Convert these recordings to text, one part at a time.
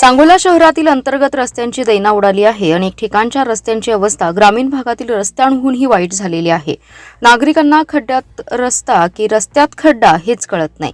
सांगोला शहरातील अंतर्गत रस्त्यांची दैना उडाली आहे. अनेक ठिकाणच्या रस्त्यांची अवस्था ग्रामीण भागातील रस्त्यांहूनही वाईट झालेली आहे. नागरिकांना खड्ड्यात रस्ता की रस्त्यात खड्डा हेच कळत नाही.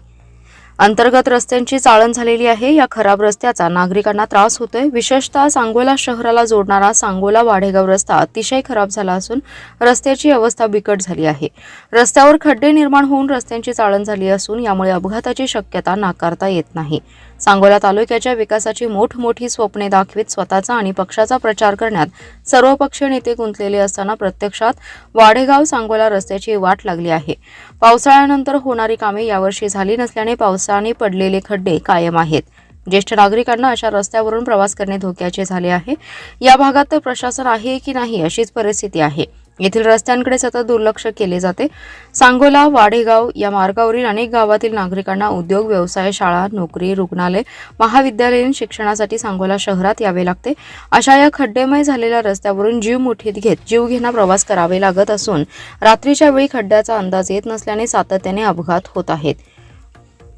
अंतर्गत रस्त्यांची चाळण झालेली आहे. या खराब रस्त्याचा नागरिकांना त्रास होतोय. विशेषतः सांगोला शहराला जोडणारा सांगोला वाढेगाव रस्ता अतिशय खराब झाला असून रस्त्याची अवस्था बिकट झाली आहे. रस्त्यावर खड्डे निर्माण होऊन रस्त्यांची चाळण झाली असून यामुळे अपघाताची शक्यता नाकारता येत नाही. सांगोला तालुक्याच्या विकासाची मोठमोठी स्वप्ने दाखवीत स्वतःचा आणि पक्षाचा प्रचार करण्यात सर्वपक्षीय नेते गुंतलेले असताना प्रत्यक्षात वाडेगाव सांगोला रस्त्याची वाट लागली आहे. पावसाळ्यानंतर होणारी कामे यावर्षी झाली नसल्याने पावसाने पडलेले खड्डे कायम आहेत. ज्येष्ठ नागरिकांना अशा रस्त्यावरून प्रवास करणे धोक्याचे झाले आहे. या भागात तर प्रशासन आहे की नाही अशीच परिस्थिती आहे. येथील रस्त्यांकडे सतत दुर्लक्ष केले जाते. सांगोला वाडेगाव या मार्गावरील अनेक गावातील नागरिकांना उद्योग व्यवसाय शाळा नोकरी रुग्णालय महाविद्यालयीन शिक्षणासाठी सांगोला शहरात यावे लागते. अशा या खड्डेमय झालेल्या रस्त्यावरून जीव मुठीत घेत जीवघेणा प्रवास करावे लागत असून रात्रीच्या वेळी खड्ड्याचा अंदाज येत नसल्याने सातत्याने अपघात होत आहेत.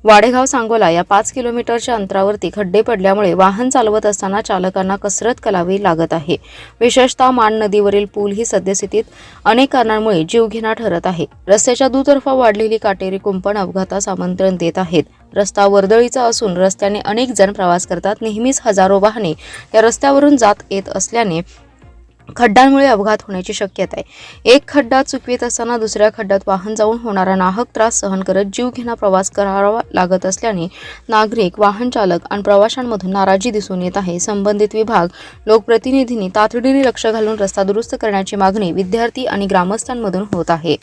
वाडेगाव सांगोला या पाच किलोमीटरच्या अंतरावरती खड्डे पडल्यामुळे वाहन चालवत असताना चालकांना कसरत करावी लागत आहे. विशेषतः मान नदीवरील पूल ही सद्यस्थितीत अनेक कारणांमुळे जीवघेणा ठरत आहे. रस्त्याच्या दुतर्फा वाढलेली काटेरी कुंपण अपघातास आमंत्रण देत आहेत. रस्ता वर्दळीचा असून रस्त्याने अनेक जण प्रवास करतात. नेहमीच हजारो वाहने या रस्त्यावरून जात येत असल्याने खड्ड्यांमुळे अपघात होण्याची शक्यता आहे. एक खड्डा चुकवीत असताना दुसऱ्या खड्ड्यात वाहन जाऊन होणारा नाहक त्रास सहन करत जीवघेणा प्रवास करावा लागत असल्याने नागरिक वाहन चालक आणि प्रवाशांमधून नाराजी दिसून येत आहे. संबंधित विभाग लोकप्रतिनिधींनी तातडीने लक्ष घालून रस्ता दुरुस्त करण्याची मागणी विद्यार्थी आणि ग्रामस्थांमधून होत आहे.